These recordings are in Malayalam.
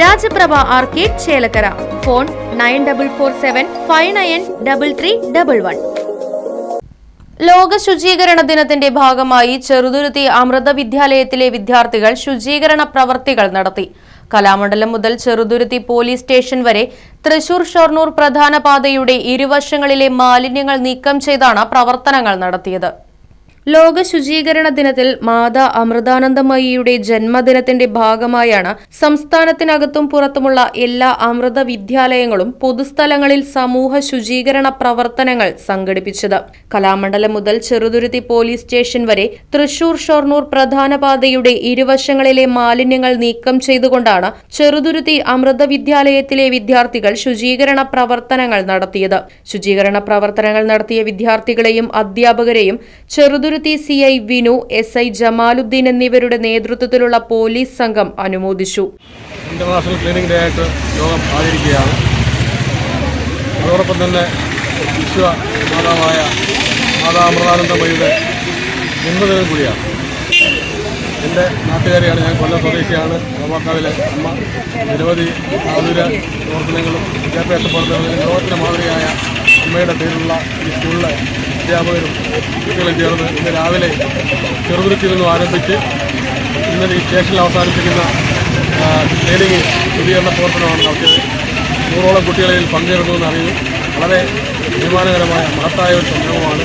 Rajaprabha arcade Chelakkara. Phone nine double four seven five nine double three double one. ലോക ശുചീകരണ ദിനത്തിന്റെ ഭാഗമായി ചെറുതുരുത്തി അമൃത വിദ്യാലയത്തിലെ വിദ്യാർത്ഥികൾ ശുചീകരണ പ്രവർത്തികൾ നടത്തി. കലാമണ്ഡലം മുതൽ ചെറുതുരുത്തി പോലീസ് സ്റ്റേഷൻ വരെ തൃശൂർ ഷൊർണൂർ പ്രധാന പാതയുടെ ഇരുവശങ്ങളിലെ മാലിന്യങ്ങൾ നീക്കം ചെയ്താണ് പ്രവർത്തനങ്ങൾ നടത്തിയത്. ലോക ശുചീകരണ ദിനത്തിൽ മാതാ അമൃതാനന്ദമയിയുടെ ജന്മദിനത്തിന്റെ ഭാഗമായാണ് സംസ്ഥാനത്തിനകത്തും പുറത്തുമുള്ള എല്ലാ അമൃത വിദ്യാലയങ്ങളും പൊതുസ്ഥലങ്ങളിൽ സമൂഹ ശുചീകരണ പ്രവർത്തനങ്ങൾ സംഘടിപ്പിച്ചത്. കലാമണ്ഡലം മുതൽ ചെറുതുരുത്തി പോലീസ് സ്റ്റേഷൻ വരെ തൃശൂർ ഷൊർണൂർ പ്രധാന പാതയുടെ ഇരുവശങ്ങളിലെ മാലിന്യങ്ങൾ നീക്കം ചെയ്തുകൊണ്ടാണ് ചെറുതുരുത്തി അമൃത വിദ്യാലയത്തിലെ വിദ്യാർത്ഥികൾ ശുചീകരണ പ്രവർത്തനങ്ങൾ നടത്തിയത്. ശുചീകരണ പ്രവർത്തനങ്ങൾ നടത്തിയ വിദ്യാർത്ഥികളെയും അധ്യാപകരെയും Cheruthuruthy C I Vinu S I Jamaluddin എന്നിവരുടെ നേതൃത്വത്തിലുള്ള പോലീസ് സംഘം അനുമോദിച്ചു. ഇന്റർനാഷണൽ ക്ലീനിംഗ് ഡേ ആയിട്ട് ലോകം ആചരിക്കുകയാണ്. അതോടൊപ്പം തന്നെ വിശ്വ മാതാവായ മാതാ അമൃതാനന്ദമയുടെ ജന്മദിനം കൂടിയാണ്. എന്റെ നാട്ടുകാരിയാണ് ഞാൻ കൊല്ലം സ്വദേശിയാണ്. നോവാക്കാവിലെ അമ്മ. നിരവധി ആതുര പ്രവർത്തനങ്ങളും വിദ്യാഭ്യാസ പ്രവർത്തനങ്ങളും ലോകത്തിന് മാതൃകയായ അമ്മയുടെ പേരിലുള്ള ഈ സ്കൂളിലെ അധ്യാപകരും കുട്ടികളും ചേർന്ന് ഇന്ന് രാവിലെ ചെറുതുരുത്തിൽ നിന്നും ആരംഭിച്ച് ഇന്നലെ ഈ സ്റ്റേഷനിൽ അവസാനിപ്പിക്കുന്ന ട്രെയിനിങ് ശുചീകരണ പ്രവർത്തനമാണ് നടത്തിയത് നൂറോളം കുട്ടികളിൽ പങ്കെടുക്കുമെന്ന് അറിയുന്നു. വളരെ അഭിമാനകരമായ മഹത്തായ ഒരു സംരംഭമാണ്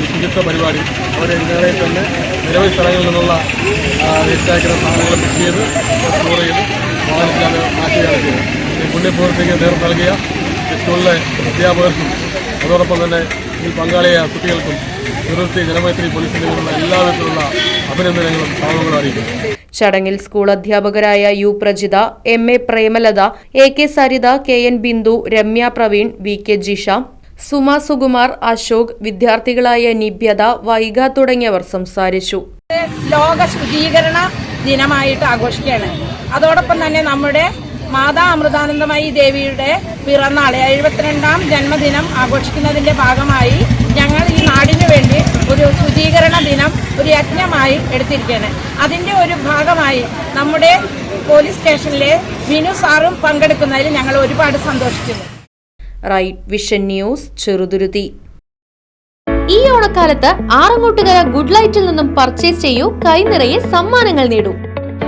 ഈ ശുചിത്വ പരിപാടി. അവരെ ഇന്നലെ തന്നെ നിരവധി സ്ഥലങ്ങളിൽ നിന്നുള്ള വേസ്റ്റാക്കുന്ന സാധനങ്ങൾ പിക്ക് ചെയ്ത് സ്റ്റോർ ചെയ്ത് വാഹനത്തിലാണ് മാറ്റി ചെയ്തത്. ഈ പുണ്യപ്രവർത്തിക്ക് നേതൃത്വം നൽകിയ സ്കൂളിലെ അധ്യാപകർക്കും അതോടൊപ്പം തന്നെ ഈ പങ്കാളിയായ കുട്ടികൾക്കും നിവൃത്തി ജനമൈത്രി പോലീസിന്റെ എല്ലാവിധത്തിലുള്ള അഭിനന്ദനങ്ങളും ഭാവങ്ങളും അറിയിക്കുന്നു. ചടങ്ങിൽ സ്കൂൾ അധ്യാപകരായ U Prajitha M A Premalatha A K Saritha K N Bindu Ramya Praveen V K Jisha Suma Sukumar Ashok വിദ്യാർത്ഥികളായ Nibhyatha Vaiga തുടങ്ങിയവർ സംസാരിച്ചു. ലോക ശുചീകരണ ദിനമായിട്ട് ആഘോഷിക്കുകയാണ്. അതോടൊപ്പം തന്നെ നമ്മുടെ മാതാ അമൃതാനന്ദമയി ദേവിയുടെ പിറന്നാൾ എഴുപത്തിരണ്ടാം ജന്മദിനം ആഘോഷിക്കുന്നതിന്റെ ഭാഗമായി ഞങ്ങൾ ഈ നാടിനു വേണ്ടി ഒരു ശുചീകരണ ദിനം ഒരു യജ്ഞമായി എടുത്തിരിക്കുകയാണ്. അതിന്റെ ഒരു ഭാഗമായി നമ്മുടെ പോലീസ് സ്റ്റേഷനിലെ വിനു സാറും പങ്കെടുക്കുന്നതിൽ ഞങ്ങൾ ഒരുപാട് സന്തോഷിക്കുന്നു. റൈറ്റ് വിഷൻ ന്യൂസ് ചെറുതുരുതി ഈ ഓണക്കാലത്ത് ആറങ്ങോട്ടുകര ഗുഡ് ലൈറ്റിൽ നിന്നും പർച്ചേസ് ചെയ്യൂ കൈനിറയെ സമ്മാനങ്ങൾ നേടൂ.